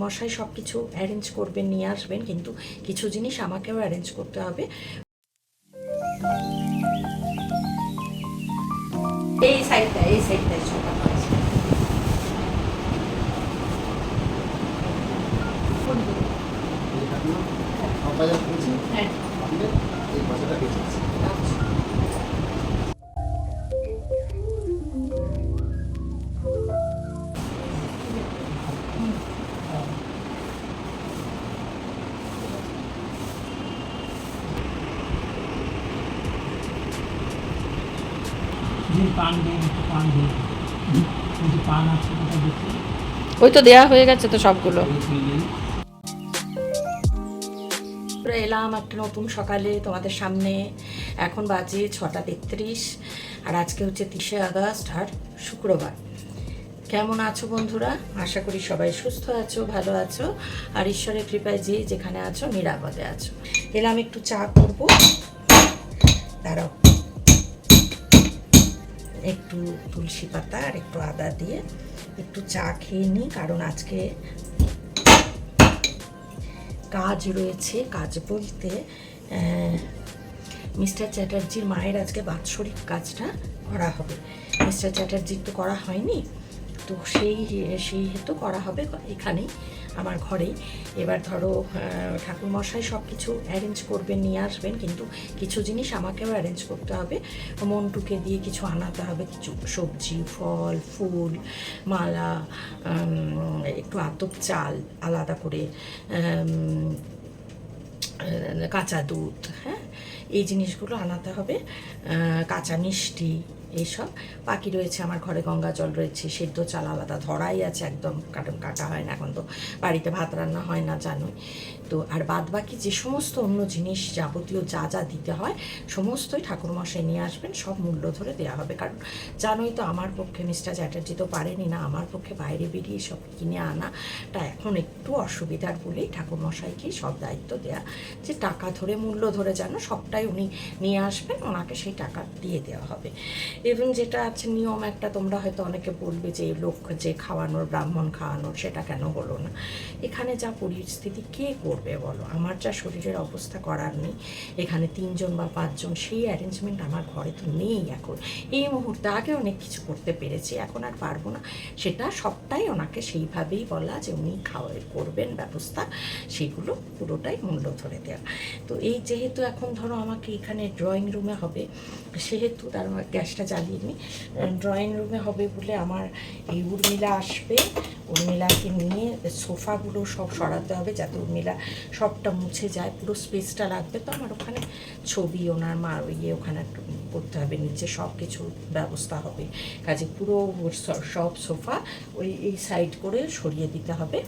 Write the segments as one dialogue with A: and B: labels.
A: মশাই সব কিছু অ্যারেঞ্জ করবেন, নিয়ে আসবেন, কিন্তু কিছু জিনিস আমাকেও অ্যারেঞ্জ করতে হবে। এই সাইডটা এই সাইডটাই ছোটা হ্যাঁ।
B: দিন পান দিন পান দিন। কিছু পান আছে কোথায় দেখি।
A: ওই তো দেয়া হয়ে গেছে তো সবগুলো। এলাম একটা নতুন সকালে তোমাদের সামনে। এখন বাজে ছটা তেত্রিশ আর আজকে হচ্ছে তিরিশে আগস্ট আর শুক্রবার। কেমন আছো বন্ধুরা? আশা করি সবাই সুস্থ আছো ভালো আছো আর ঈশ্বরের কৃপায় যে যেখানে আছো নিরাপদে আছো। এলাম একটু চা করব। দাঁড়াও। একটু তুলসী পাতা আর একটু আদা দিয়ে একটু চা খেয়ে নিই, কারণ আজকে কাজ রয়েছে কাজ বলতে মিস্টার চ্যাটার্জির মায়ের আজকে বাৎসরিক কাজটা করা হবে। মিস্টার চ্যাটার্জির তো করা হয়নি, তো সেই সেই হেতু করা হবে এখানেই। আমার ঘরেই। এবার ধরো ঠাকুরমশাই সব কিছু অ্যারেঞ্জ করবেন, নিয়ে আসবেন, কিন্তু কিছু জিনিস আমাকেও অ্যারেঞ্জ করতে হবে। মন্টুকে দিয়ে কিছু আনাতে হবে, কিছু সবজি, ফল, ফুল, মালা একটু আতপ চাল আলাদা করে কাঁচা দুধ হ্যাঁ? এই জিনিসগুলো আনাতে হবে। কাঁচা মিষ্টি এইসব বাকি রয়েছে আমার ঘরে গঙ্গা জল রয়েছে, সেদ্ধ চাল আলাদা, ধরাই আছে একদম, কারণ কাটা হয় না এখন তো। বাড়িতে ভাত রান্না হয় না, জানোই। তো আর বাদ বাকি যে সমস্ত অন্য জিনিস যাবতীয় যা যা দিতে হয়, সমস্তই ঠাকুরমশাই নিয়ে আসবেন, সব মূল্য ধরে দেওয়া হবে। কারণ জানোই তো আমার পক্ষে মিস্টার চ্যাটার্জি তো পারেনি না, আমার পক্ষে বাইরে বেরিয়ে সব কিনে আনাটা এখন একটু অসুবিধার বলেই ঠাকুরমশাইকে সব দায়িত্ব দেয়া। যে টাকা ধরে, মূল্য ধরে যেন সবটাই উনি নিয়ে আসবেন, ওনাকে সেই টাকা দিয়ে দেওয়া হবে। এবং যেটা আছে নিয়ম একটা, তোমরা হয়তো অনেকে বলবে যে লোক যে খাওয়ানোর, ব্রাহ্মণ খাওয়ানোর, সেটা কেন হলো না? এখানে যা পরিস্থিতি, কে করবে বলো? আমার যা শরীরের অবস্থা করার নেই, এখানে তিনজন বা পাঁচজন, সেই অ্যারেঞ্জমেন্ট আমার ঘরে তো নেই এখন। এই মুহূর্তে আগে অনেক কিছু করতে পেরেছি, এখন আর পারব না। সেটা সবটাই ওনাকে সেইভাবেই বলা যে উনি খাওয়া, করবেন ব্যবস্থা, সেগুলো পুরোটাই মূল্য ধরে দেওয়া তো এই যেহেতু এখন ধরো আমাকে এখানে ড্রয়িং রুমে হবে, সেহেতু তার গ্যাসটা জ্বালিয়ে নিই ড্রয়িং রুমে হবে বলে আমার এই উর্মিলা আসবে। উর্মিলাকে নিয়ে সোফাগুলো সব সরাতে হবে যাতে উর্মিলা সবটা মুছে যায়, পুরো স্পেসটা লাগবে। তো আমার ওখানে ছবি, ওনার মার ইয়ে ওখানে করতে হবে, নিচে সব কিছু ব্যবস্থা হবে। কাজে পুরো সব সোফা ওই, এই সাইড করে সরিয়ে দিতে হবে।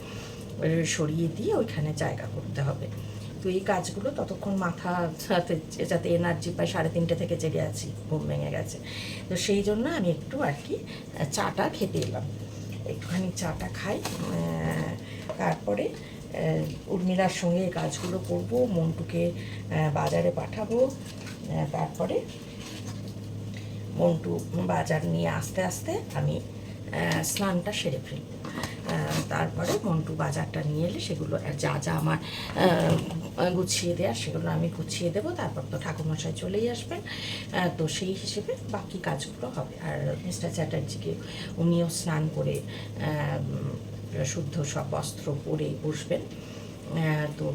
A: সরিয়ে দিয়ে ওইখানে জায়গা করতে হবে। তো এই কাজগুলো ততক্ষণ মাথা যাতে যাতে এনার্জি পাই, সাড়ে তিনটে থেকে জেগে আছি, ঘুম ভেঙে গেছে। তো সেই জন্য আমি একটু আর কি চাটা খেতে এলাম। একটুখানি চাটা খাই তারপরে উর্মিলার সঙ্গে এই কাজগুলো করব, মন্টুকে বাজারে পাঠাবো তারপরে মন্টু বাজার নিয়ে আস্তে আস্তে আমি স্নানটা সেরে ফেলব। তারপরে মন্টু বাজারটা নিয়ে এলে সেগুলো যা যা আমার গুছিয়ে দেওয়ার সেগুলো আমি গুছিয়ে দেবো, তারপর তো ঠাকুরমশাই চলেই আসবেন। তো সেই হিসেবে বাকি কাজগুলো হবে। আর মিস্টার চ্যাটার্জিকে উনিও স্নান করে শুদ্ধ সব বস্ত্র পরে বসবেন। তো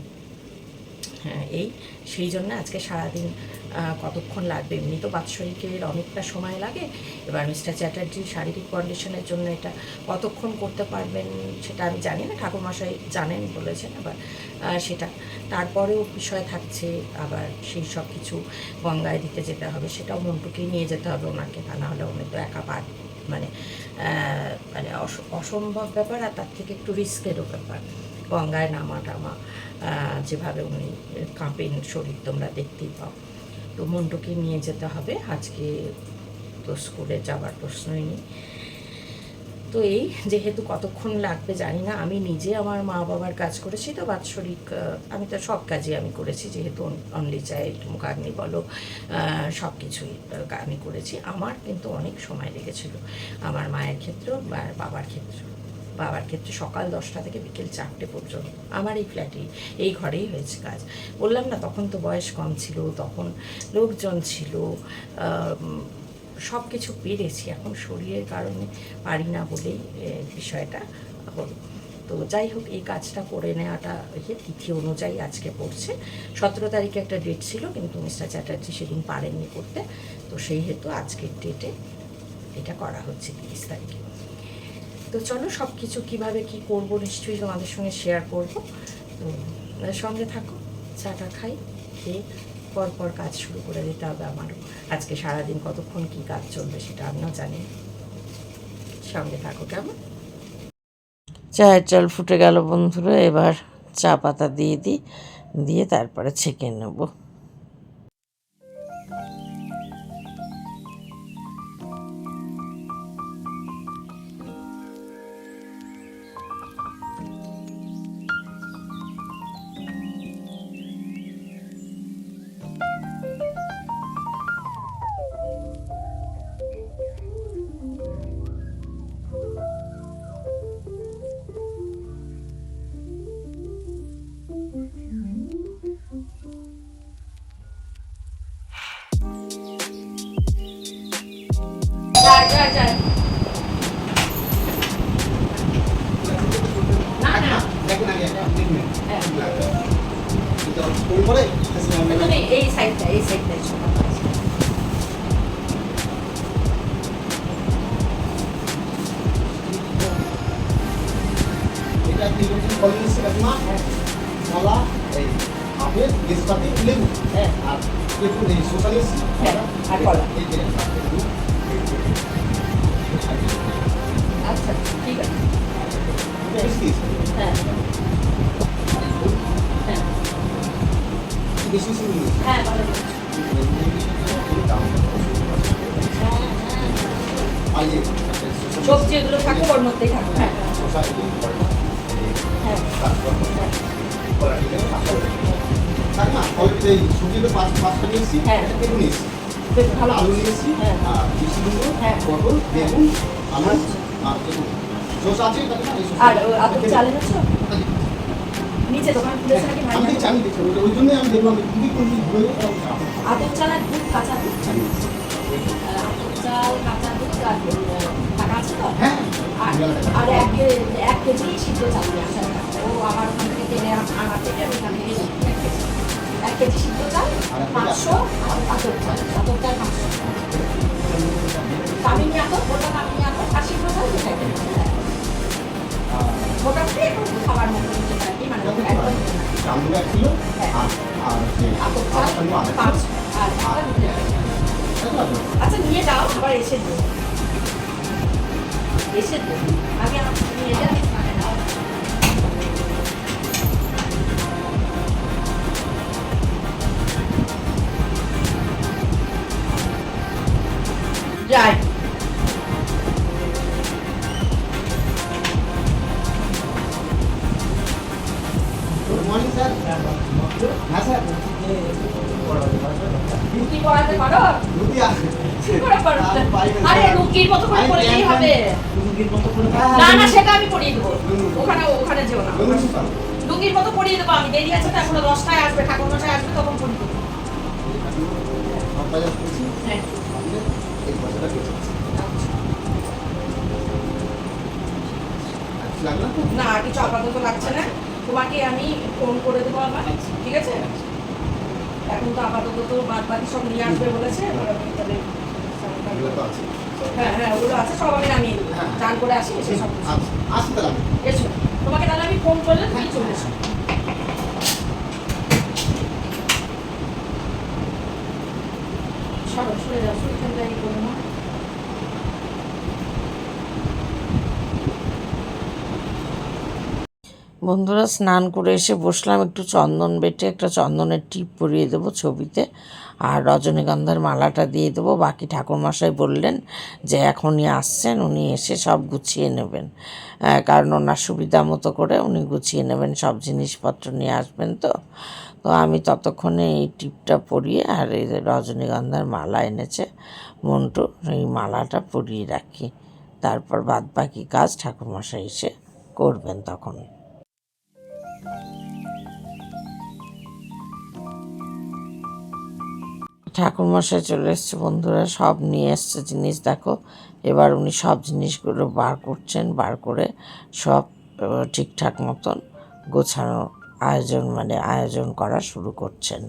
A: এই সেই জন্য আজকে সারাদিন কতক্ষণ লাগবে? এমনি তো বাৎসরিকের অনেকটা সময় লাগে। এবার মিস্টার চ্যাটার্জির শারীরিক কন্ডিশনের জন্য এটা কতক্ষণ করতে পারবেন সেটা আমি জানি না, ঠাকুরমশাই জানেন বলেছেন আবার সেটা। তারপরেও বিষয় থাকছে, আবার সেই সব কিছু গঙ্গায় দিতে যেতে হবে, সেটাও মন্টুকেই নিয়ে যেতে হবে ওনাকে, তা না হলে উনি তো একা পার মানে মানে অস- অসম্ভব ব্যাপার আর তার থেকে একটু রিস্কেরও ব্যাপার। গঙ্গায় নামা টামা যেভাবে উনি কাঁপেন শরীর তোমরা দেখতেই পাও। তো মন্টুকে নিয়ে যেতে হবে। আজকে তো স্কুলে যাবার প্রশ্নই নেই। তো এই যেহেতু কতক্ষণ লাগবে জানি না। আমি নিজে আমার মা বাবার কাজ করেছি তো বাৎসরিক আমি তো সব কাজই আমি করেছি। যেহেতু অনলি চাইল্ড মুখাগ্নি বলো সব কিছুই আমি করেছি। আমার কিন্তু অনেক সময় লেগেছিল। আমার মায়ের ক্ষেত্রেও বাবার ক্ষেত্রেও।
C: বাবার ক্ষেত্রে সকাল দশটা থেকে বিকেল চারটে পর্যন্ত। আমার এই ফ্ল্যাটেই এই ঘরেই হয়েছে কাজ। বললাম না, তখন তো বয়স কম ছিল, তখন লোকজন ছিল সব কিছু পেরেছি। এখন শরীরের কারণে পারি না বলেই বিষয়টা হলো। তো যাই হোক, এই কাজটা করে নেওয়াটা ইয়ে তিথি অনুযায়ী আজকে পড়ছে। সতেরো তারিখে একটা ডেট ছিল, কিন্তু মিস্টার চ্যাটার্জি সেদিন পারেননি করতে। তো সেই হেতু আজকের ডেটে এটা করা হচ্ছে তিরিশ তারিখে। তো চলো সব কিছু কীভাবে কী করব নিশ্চয়ই তোমাদের সঙ্গে শেয়ার করব। সঙ্গে থাকো, চাটা খাই, খেয়ে পর পর কাজ শুরু করে দিতে হবে আমারও আজকে সারাদিন কতক্ষণ কী কাজ চলবে সেটা আমিও জানি। সঙ্গে থাকো, কেমন? চায়ের জল ফুটে গেল বন্ধুরা, এবার চা পাতা দিয়ে দিই, দিয়ে তারপরে ছেঁকে নেব। তুমি এই সাইডটা নিচে দোকান খুলেছে নাকি ভাই
D: আমি জানি দেখছি ওই জন্য আমি দেখলাম তুমি কোন দিন ঘুরে
C: আতপ চাল আর দুধ কাঁচা দুধ চাল কাঁচা দুধ। আর টাকা আছে তো
D: হ্যাঁ।
C: আর এক এক কেজি সিদ্ধ চাল নিয়ে ও আমার ওখান থেকে কিনে আন- থেকে আমি ওখান থেকে এক কেজি। সিদ্ধ চাল পাঁচশো আর আতপ চাল আতপ চাল পাঁচশো কামিনী আতপ ওটা কামিনী আতপ আর সিদ্ধ চাল। মোটামুটি একটু খাবার মতো মানে একদম
D: এক কিলো
C: হ্যাঁ।
D: আর আর
C: চাল পাঁচ আর। আচ্ছা নিয়ে যাও আবার এসে দেবো এসে যাই
D: গুড মর্নিং স্যার হ্যাঁ স্যার
C: রুটি করাতে পারো?
D: আর
C: রুটির মতো করে করলেই হবে।
E: রুগীর মতো করে
C: না না সেটা আমি পরিয়ে দেবো। ওখানে ওখানে যেও না। লুঙ্গির মতো পরিয়ে দেবো আমি দেরি আছে তো এখনও দশটায় আসবে ঠাকুর মশাই আসবে তখন পরিয়ে দেবো হ্যাঁ। না কিছু আপাতত লাগছে না। তোমাকে আমি ফোন করে দেবো আবার ঠিক আছে? এখন তো আপাতত তো বাদ বাকি সব নিয়ে আসবে বলেছে তাহলে হ্যাঁ হ্যাঁ ওগুলো আছে সব আমি নামিয়ে
D: হ্যাঁ।
C: চান করে আসি এসে সব।
D: আচ্ছা আসি তাহলে
C: এসো। তোমাকে তাহলে আমি ফোন করলে তুমি চলে এসো। সরো সরে যাও এখানটাই বন্ধুরা, স্নান করে এসে বসলাম একটু চন্দন বেটে, একটা চন্দনের টিপ পরিয়ে দেবো ছবিতে। আর রজনীগন্ধার মালাটা দিয়ে দেবো। বাকি ঠাকুরমশাই বললেন যে এখনই আসছেন, উনি এসে সব গুছিয়ে নেবেন। কারণ ওনার সুবিধা মতো করে উনি গুছিয়ে নেবেন, সব জিনিসপত্র নিয়ে আসবেন তো। তো আমি ততক্ষণে এই টিপটা পরিয়ে আর এই রজনীগন্ধার মালা এনেছে মন্টু এই মালাটা পরিয়ে রাখি। তারপর বাদ বাকি কাজ ঠাকুরমশাই এসে
F: করবেন তখন। ঠাকুরমশাই চলে এসছে, বন্ধুরা সব নিয়ে এসছে জিনিস, দেখো। এবার উনি সব জিনিসগুলো বার করছেন, বার করে সব ঠিকঠাক মতন গোছানো আয়োজন মানে আয়োজন করা শুরু করছেন।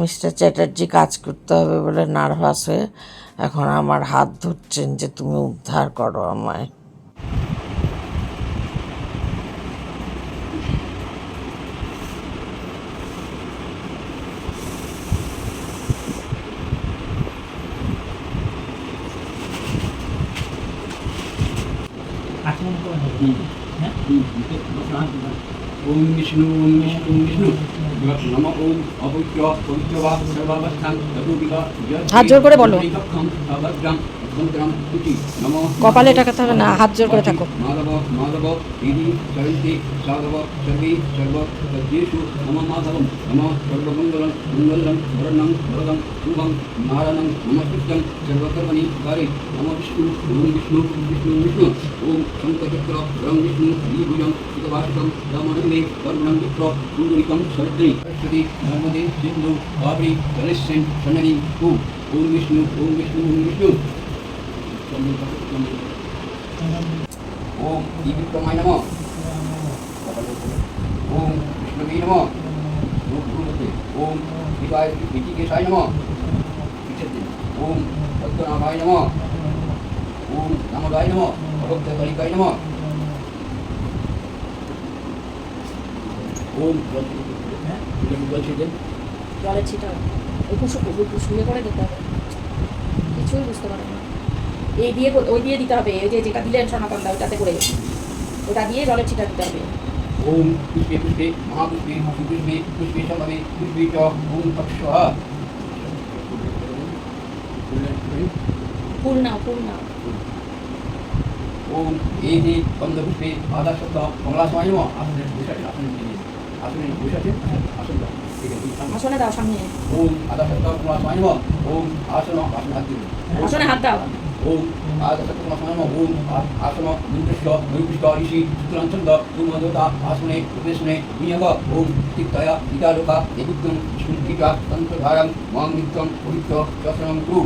F: মিস্টার চ্যাটার্জি কাজ করতে হবে বলে নার্ভাস হয়ে এখন আমার হাত ধরছেন যে তুমি উদ্ধার করো আমায়
B: আচমন করে হবে হ্যাঁ
G: ওম বিষ্ণু ওম বিষ্ণু বিষ্ণু নম ওম অপবিত্র পবিত্র বা সর্বাবস্থান
A: হাত জোর করে বলো। কপালে টাকাতে হবে না, হাত জোর করে থাকো।
G: মাধব মাধব দিদি সরন্তি সাধব সর্বে সর্ব সর্বেষু নম মাধবম নম সর্বমঙ্গলম মঙ্গলম বরণং বরদম শুভং নারায়ণং নমস্কৃত্যং সর্বকর্মণি কারে নম বিষ্ণু ওম বিষ্ণু বিষ্ণু বিষ্ণু ওম নম অভক্তকালিকায়
A: জলের ছিটা একটু শুয়ে করে দিতে হবে কিছুই বুঝতে পারবে না এই দিয়ে ওই দিয়ে দিতে হবে ওই যে যেটা দিলেন সনাতন দা ওটাতে করে। ওটা দিয়ে জলের ছিটা দিতে হবে।
G: ওম পুষ্পে পুষ্পে মহাপুষ্পে সুপুষ্পে পুষ্পে সমবে পুষ্পে চ ওম তৎস্বাহা
A: ফুল নাও ফুল নাও
G: ওম এই যে বন্ধপুষ্পে আদা শব্দ কমলা সময় আসনের বসে আসনের আসনের বসে আছে আছে
A: আসনে দাও সামনে।
G: ওম আদা শব্দ কমলা সময় ওম আসন আসন হাত দিন।
A: আসনে হাত দাও।
G: ওম আদা শব্দ কমলা সময় নম ওম আ- আসন নির্দিষ্ট নৈপুষ্ট ঋষি চিত্রাঞ্চন্দ তুমদতা আসনে উপেশনে নিয়োগ ওম চিত্তয়া বিকালোকা দেবুত্তম স্মৃতিকা তন্ত্রধারম মাং নিত্যম পবিত্র দর্শনম কুরু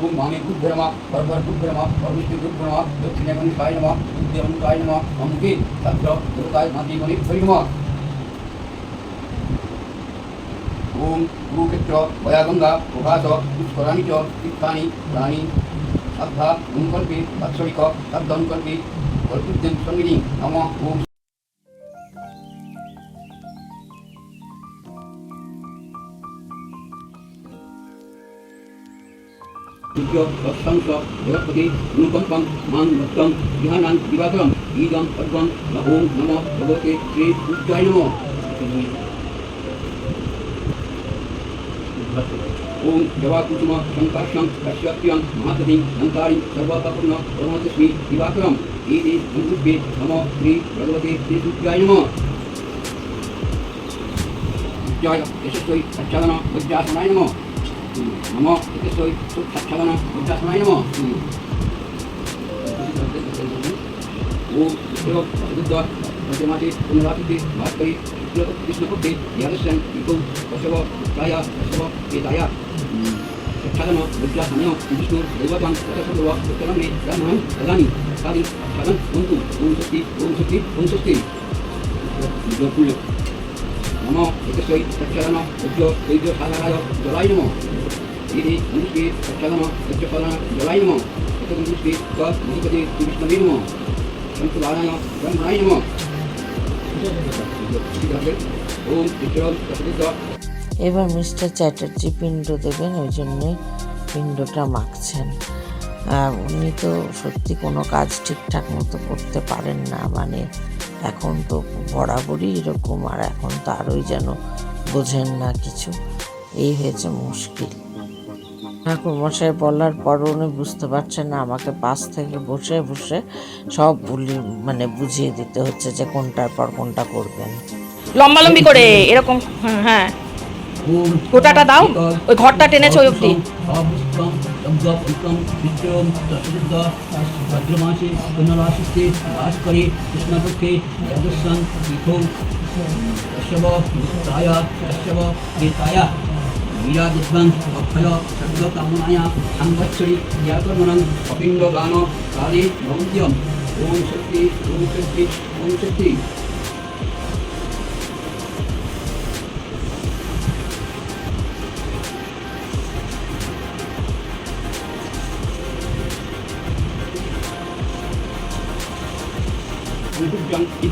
G: ওম মামে বুদ্ধরমা পরপর বুদ্ধরমা পরমিষ্টি বুদ্ধরমা দক্ষিণে মনুষায় নমা বুদ্ধে মনুষায় নমা অমুকে ओम रूपिच वयागंगा उभास पुष्कराणी च प्राणी अब्धा गुणकल्पी अक्षरिक अब्धनुकल्पी कल्पित संगिनी नम, ओम। सत्संस जगत्पति मान भक्तम ध्यानान दिवाकरम ईदम अद्वम ओम नमो भगवते श्री नमो। ओम जवाकुसुम शंकर्षं कश्यप्यं महाततिं लङ्कारि सर्वतपूर्ण परमतस्मि दिवाकरम् एते संयुग्ये नमो श्री भगवते श्री सूर्याय नमः सूर्याय यशस्वै सच्चादन वज्रासनाय नमः नमो यशस्वै सच्चादन वज्रासनाय नमः ओम देव बुद्ध प्रतिमाते पुनरातिते भास्करी কৃষ্ণপক্ষে ইয়াদস্যাং বিকৌ কশ্যপ প্রায়া কশ্যপ এতায়া সাধন বুদ্ধাসাময় বিষ্ণু দৈবতাং তথা উত্তরমে ব্রাহ্মণং তদানি তাদি সাধন বন্ধু ওম শক্তি ওম শক্তি ওম শক্তি জয়পুল্য নম একস্বৈ সচ্চাদন উজ্জ দৈর্য সাধারায় জলাই নম ইতি মনুষ্যে সচ্চাদন সত্যপাদন জলাই নম এক মনুষ্যে তৎপতি বিষ্ণবে নম সন্তদানায় ব্রহ্মণায় নম ওম ঈশ্বর তথা
F: এবার মিস্টার চ্যাটার্জি পিণ্ড দেবেন, ওই জন্যে পিণ্ডটা মাখছেন। উনি তো সত্যি কোনো কাজ ঠিকঠাক মতো করতে পারেন না মানে এখন তো বরাবরই এরকম, আর এখন তো আরোই যেন বোঝেন না কিছু। এই হয়েছে মুশকিল। ঠাকুরমশাই বলার পর উনি বুঝতে পারছেন না আমাকে পাশ থেকে বসে বসে সব বলি মানে বুঝিয়ে দিতে হচ্ছে যে কোনটার পর কোনটা করবেন
C: লম্বালম্বি করে এরকম হ্যাঁ, হ্যাঁ গোটাটা দাও ওই ঘরটা টেনেছে ওই অব্দি
G: ভদ্রমাসে পুনরাশিতে বাস করে কৃষ্ণপক্ষে কশ্যপ কশ্যপ অক্ষয় সর্বকামনায়া সাংবৎসরি জ্ঞাতর্মণং অপিণ্ড গান কালে ভবন্ত্যম ওম শক্তি ওম শক্তি ওম শক্তি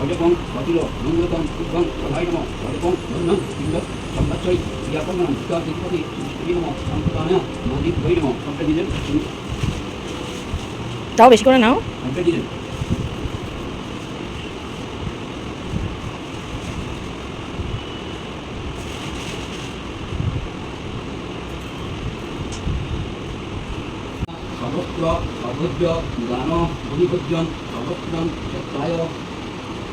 G: नमः সজকং কপিল মন্ত্রকং সুখং সদায় নমঃ সজকং বন্ধন পিণ্ড সম্বৎসরি ক্রিয়াকর্মণং বিকাশ তিরুপতি শ্রী নমঃ সংস্কৃতায় মাদি ভৈ নমঃ সবটা দিলেন
C: দাও বেশি করে নাও
G: সবটা দিলেন সর্বত্র সর্বজ্য গান অধিভোজ্যম সর্বত্রম ক্ষেত্রায়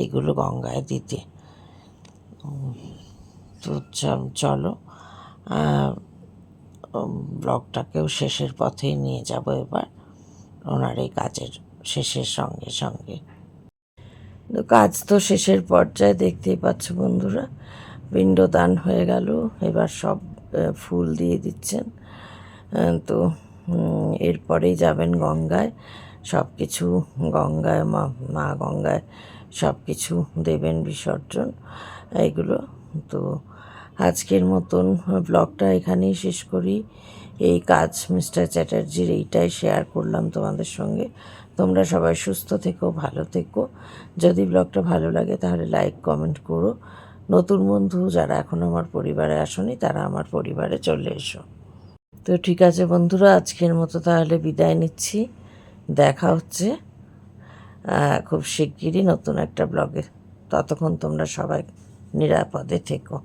F: এইগুলো গঙ্গায় দিতে। তো চলো ব্লগটাকেও শেষের পথেই নিয়ে যাব এবার। ওনার এই কাজের শেষের সঙ্গে সঙ্গে। তো কাজ তো শেষের পর্যায়ে, দেখতেই পাচ্ছ বন্ধুরা। পিণ্ডদান হয়ে গেল। এবার সব ফুল দিয়ে দিচ্ছেন। তো এরপরেই যাবেন গঙ্গায়। সব কিছু গঙ্গায়, মা মা গঙ্গায় সব কিছু দেবেন বিসর্জন, এইগুলো। তো আজকের মতন ব্লগটা এখানেই শেষ করি। এই কাজ মিস্টার চ্যাটার্জির এইটাই শেয়ার করলাম তোমাদের সঙ্গে। তোমরা সবাই সুস্থ থেকো, ভালো থেকো। যদি ব্লগটা ভালো লাগে তাহলে লাইক, কমেন্ট করো। নতুন বন্ধু যারা এখন আমার পরিবারে আসনি, তারা আমার পরিবারে চলে এসো। তো ঠিক আছে বন্ধুরা, আজকের মতো তাহলে বিদায় নিচ্ছি। দেখা হচ্ছে। খুব শিগগিরই নতুন একটা ব্লগে। ততক্ষণ তোমরা সবাই নিরাপদে থেকো।